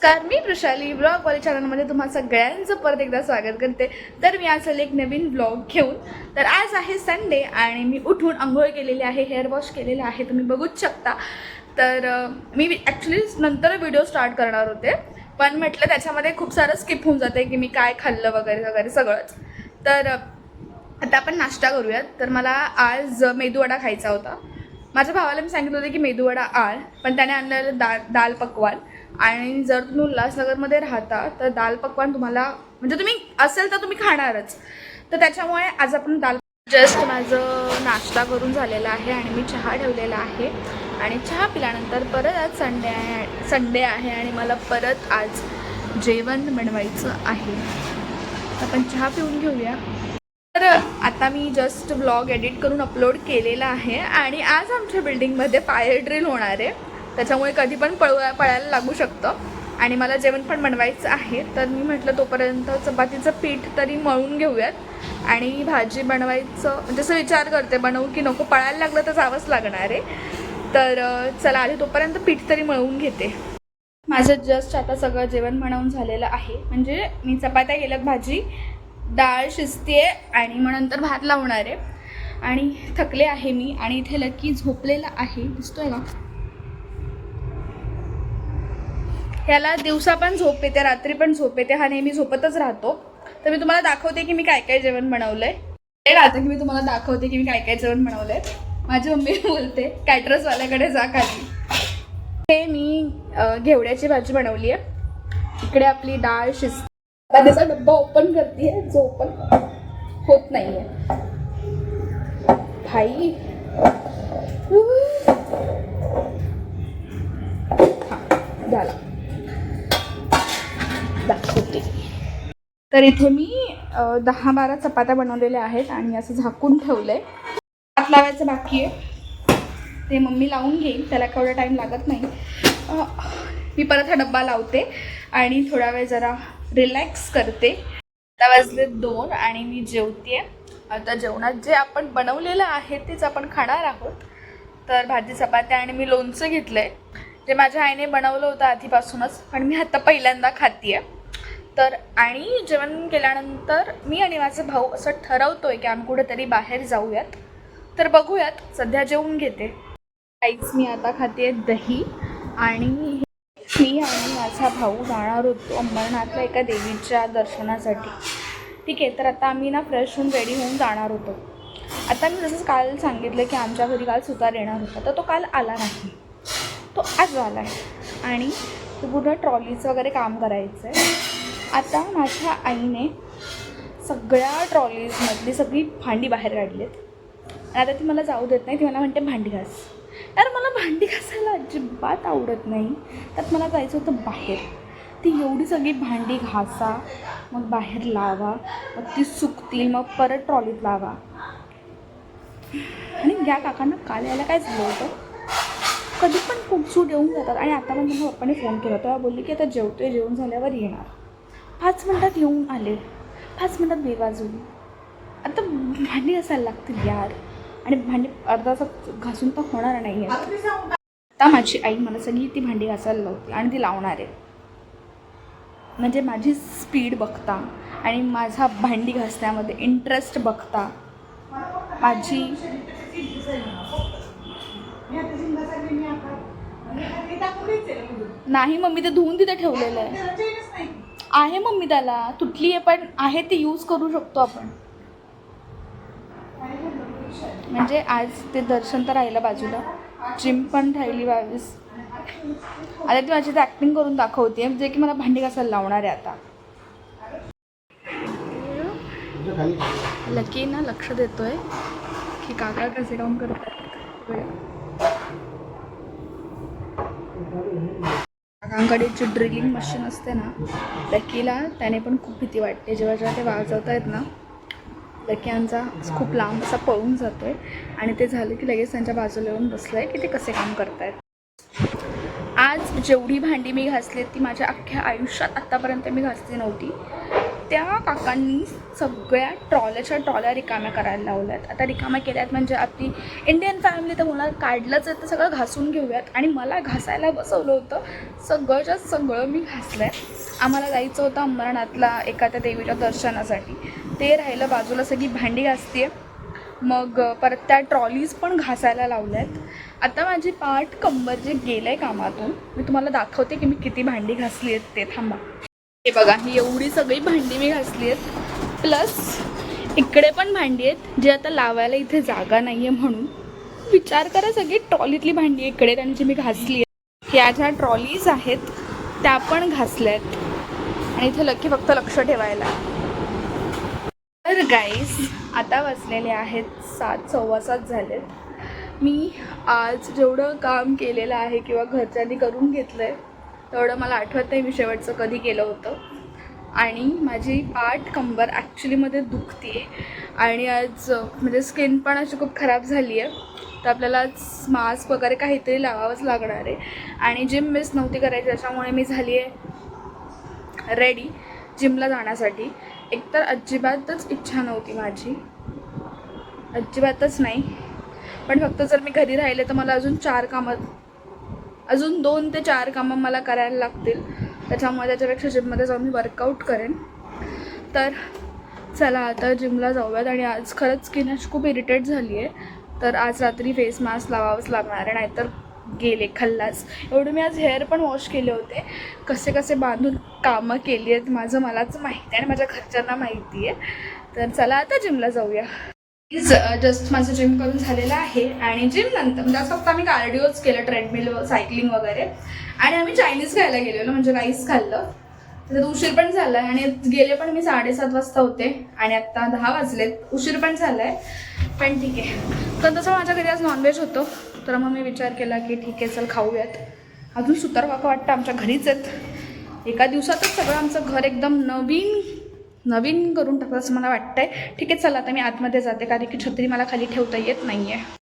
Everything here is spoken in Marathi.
नमस्कार मी वृषाली. ब्लॉग वाली चॅनलमध्ये तुम्हा सगळ्यांचं परत एकदा स्वागत करते. तर मी आज एक नवीन ब्लॉग घेऊन. तर आज आहे संडे आणि मी उठून आंघोळ केलेली आहे हेअर वॉश केलेलं आहे तुम्ही बघूच शकता. तर मी ॲक्च्युली नंतर व्हिडिओ स्टार्ट करणार होते पण म्हटलं त्याच्यामध्ये खूप सारं स्किप होऊन जाते की मी काय खाल्लं वगैरे वगैरे सगळंच. तर आता आपण नाश्ता करूयात. तर मला आज मेदूवडा खायचा होता. माझ्या भावाला मी सांगितलं होतं की मेदूवडा आळ पण त्याने आणलेलं दाल दाल पकवान. आणि जर तुम्ही उल्हासनगरमध्ये राहता तर दाल पकवान तुम्हाला म्हणजे तुम्ही असेल तर तुम्ही खाणारच. तर त्याच्यामुळे आज आपण दाल जस्ट माझं नाश्ता करून झालेला आहे आणि मी चहा ठेवलेला आहे. आणि चहा पिल्यानंतर परत आज संडे आहे संडे आहे आणि मला परत आज जेवण बनवायचं आहे. आपण चहा पिऊन घेऊया. तर आता मी जस्ट ब्लॉग एडिट करून अपलोड केलेला आहे आणि आज आमच्या बिल्डिंगमध्ये फायर ड्रिल होणार आहे. त्याच्यामुळे कधी पण पळू पळायला लागू शकतं. आणि मला जेवण पण बनवायचं आहे. तर मी म्हटलं तोपर्यंत चपातीचं पीठ तरी मळून घेऊयात. आणि भाजी बनवायचं म्हणजे विचार करते बनवू की नको? पळायला लागलं तर जावंच लागणार आहे. तर चला आधी तोपर्यंत पीठ तरी मळवून घेते. माझं जस्ट आता सगळं जेवण बनवून झालेलं आहे. म्हणजे मी चपात्या केल्यात भाजी डाळ शिजते आणि मग नंतर भात लावणार. आहे आणि थकले आहे मी आणि इथे लकी झोपलेला आहे. दिसतोय का? ह्याला दिवसा पण झोप येते रात्री पण झोप येते. हा नेहमी झोपतच राहतो. तर मी तुम्हाला दाखवते की मी काय काय जेवण बनवलंय. ते राहतं की मी तुम्हाला दाखवते की मी काय काय जेवण बनवलंय. माझी मम्मी बोलते कॅटरसवाल्याकडे जा खाली. हे मी घेवड्याची भाजी बनवली आहे इकडे आपली डाळ शिजते. आता त्याचा डब्बा ओपन करते जो ओपन होत नाहीये. भाई. झाला. दाखवते. तर इथे मी दहा बारा चपात्या बनवलेल्या आहेत आणि असं झाकून ठेवलंय. हात लावायचं बाकी आहे. ते मम्मी लावून घेईल त्याला केवढा टाईम लागत नाही. मी परत हा डब्बा लावते आणि थोडा वेळ जरा रिलॅक्स करते. आता वाजले दोन आणि मी जेवते आता जेवणात जे आपण बनवलेलं आहे तेच आपण खाणार आहोत. तर भाजी चपात्या आणि मी लोणचं घेतलं आहे जे माझ्या आईने बनवलं होतं आधीपासूनच पण मी आता पहिल्यांदा खाते आहे तर आणि जेवण केल्यानंतर मी आणि माझा भाऊ असं ठरवतो आहे की आम्ही कुठेतरी बाहेर जाऊयात. तर बघूयात सध्या जेवून घेते. काहीच मी आता खाते दही आणि मी आणि माझा भाऊ जाणार होतो अंबरनाथला एका देवीच्या दर्शनासाठी. ठीक आहे तर आता आम्ही ना फ्रेश होऊन रेडी होऊन जाणार होतो. आता मी जसं काल सांगितलं की आमच्या घरी काल सुतार येणार होता तर तो काल आला नाही. तो आज आला आहे. आणि तो पूर्ण ट्रॉलीचं वगैरे काम करायचं आहे आता माझ्या आईने सगळ्या ट्रॉलीजमधली सगळी भांडी बाहेर काढली आहेत आणि आता ती मला जाऊ देत नाही ती मला म्हणते भांडी घास. यार मला भांडी घासायला अजिबात आवडत नाही. त्यात मला जायचं होतं बाहेर. ती एवढी सगळी भांडी घासा मग बाहेर लावा मग ती सुकतील मग परत ट्रॉलीत लावा. आणि या काकांना काल यायला काय झालं होतं? कधी पण खूप सूट येऊन जातात. आणि आता पण माझ्या पप्पाने फोन केला तेव्हा बोलली की आता जेवतोय जेवण झाल्यावर येणार. पाच मिनटात येऊन आले. पाच मिनटात बेवाजून आता भांडी असायला लागतील यार. आणि भांडी अर्धा तास घासून तर होणार नाही आहे आता माझी आई मला सगळी ती भांडी घासायला लावते आणि ती लावणार आहे म्हणजे माझी स्पीड बघता आणि माझा भांडी घासण्यामध्ये इंटरेस्ट बघता माझी नाही मम्मी ते धुवून तिथे ठेवलेलं आहे आहे मम्मी त्याला तुटली आहे पण आहे ते यूज करू शकतो आपण म्हणजे आज ते दर्शन तर राहिलं बाजूला. जिम पण राहिली बावीस. आता ती माझी ॲक्टिंग करून दाखवते जे की मला भांडी घासायला लावणार आहे आता. लकी ना लक्ष देतोय. की काका कसे काम करतात. काकांकडे जी ड्रिलिंग मशीन असते ना लकीला त्याने पण खूप भीती वाटते. जेव्हा जेव्हा ते वाजवत आहेत ना लकी आमचा खूप लांब असा पळून आहे आणि ते झालं की लगेच त्यांच्या बाजूला येऊन बसलं आहे की ते कसे काम करतायत. आज जेवढी भांडी मी घासली ती माझ्या अख्ख्या आयुष्यात आत्तापर्यंत मी घासली नव्हती. त्या काकांनी सगळ्या ट्रॉल्याच्या ट्रॉल्या रिकाम्या करायला लावल्यात. आता रिकाम्या केल्यात म्हणजे आपली इंडियन फॅमिली तर मला काढलंच आहे तर सगळं घासून घेऊयात. आणि मला घासायला बसवलं होतं. सगळंच्या सगळं मी घासलं आहे आम्हाला जायचं होतं अंबरनाथला एका त्या देवीच्या दर्शनासाठी. ते राहिलं बाजूला सगळी भांडी घासते मग परत त्या ट्रॉलीज पण घासायला लावल्यात. आता माझी पाठ कंबर जे गेलं आहे कामातून मी तुम्हाला दाखवते की मी किती भांडी घासली आहेत ते थांबा. हे बघा ही एवढी सगळी भांडी मी घासली आहेत. प्लस इकडे पण भांडी आहेत जे आता लावायला इथे जागा नाही आहे म्हणून. विचार करा सगळी ट्रॉलीतली भांडी इकडे त्यांची जी मी घासली आहेत ह्या ज्या ट्रॉलीज आहेत त्या पण घासल्या आहेत आणि इथे लकी फक्त लक्ष ठेवायला. तर गाईस आता वाचलेले आहेत सात सव्वा सात झालेत मी आज जेवढं काम केलेलं आहे किंवा घरच्यांनी करून घेतलं आहे तेवढं मला आठवत नाही मी शेवटचं कधी केलं होतं. आणि माझी पाठ कंबर ॲक्च्युलीमध्ये दुखते आणि आज म्हणजे स्किन पण अशी खूप खराब झाली आहे तर आपल्याला आज मास्क वगैरे काहीतरी लावावंच लागणार आहे. आणि जिम मिस नव्हती करायची त्याच्यामुळे मी झाली आहे रेडी जिमला जाण्यासाठी. एकतर अजिबातच इच्छा नव्हती माझी. अजिबातच नाही. पण फक्त जर मी घरी राहिले तर मला अजून चार कामं अजून दोन ते चार कामं मला करायला लागतील. त्याच्यामुळे त्याच्यापेक्षा जिममध्ये जाऊन मी वर्कआउट करेन. तर चला आता जिमला जाऊयात. आणि आज खरंच स्किन अशी खूप इरिटेट झाली आहे तर आज रात्री फेस मास्क लावावंच लागणार आहे. नाहीतर गेले खल्लास. एवढं मी आज हेअर पण वॉश केले होते. कसे कसे बांधून कामं केली आहेत माझं मलाच माहिती आहे आणि माझ्या घरच्यांना माहिती आहे. तर चला आता जिमला जाऊया. जस्ट माझं जिम करून झालेलं आहे आणि जिम नंतर म्हणजे आज फक्त आम्ही कार्डिओच केलं ट्रेडमिल सायकलिंग वगैरे. आणि आम्ही चायनीज खायला गेलेलो म्हणजे राईस खाल्लं. तर उशीर पण झाला आहे आणि गेले पण मी साडेसात वाजता होते आणि आत्ता दहा वाजलेत. उशीर पण झाला आहे पण ठीक आहे. तर तसं माझ्या घरी आज नॉनव्हेज होतं. तर मग मी विचार केला की ठीक आहे चल खाऊयात. अजून सुतार वाका वाटतं आमच्या घरीच आहेत. एका दिवसातच सगळं आमचं घर एकदम नवीन नवीन करून टाकलं असं मला वाटतंय. ठीक आहे चला आता मी आतमध्ये जाते कारण की छत्री मला खाली ठेवता येत नाही आहे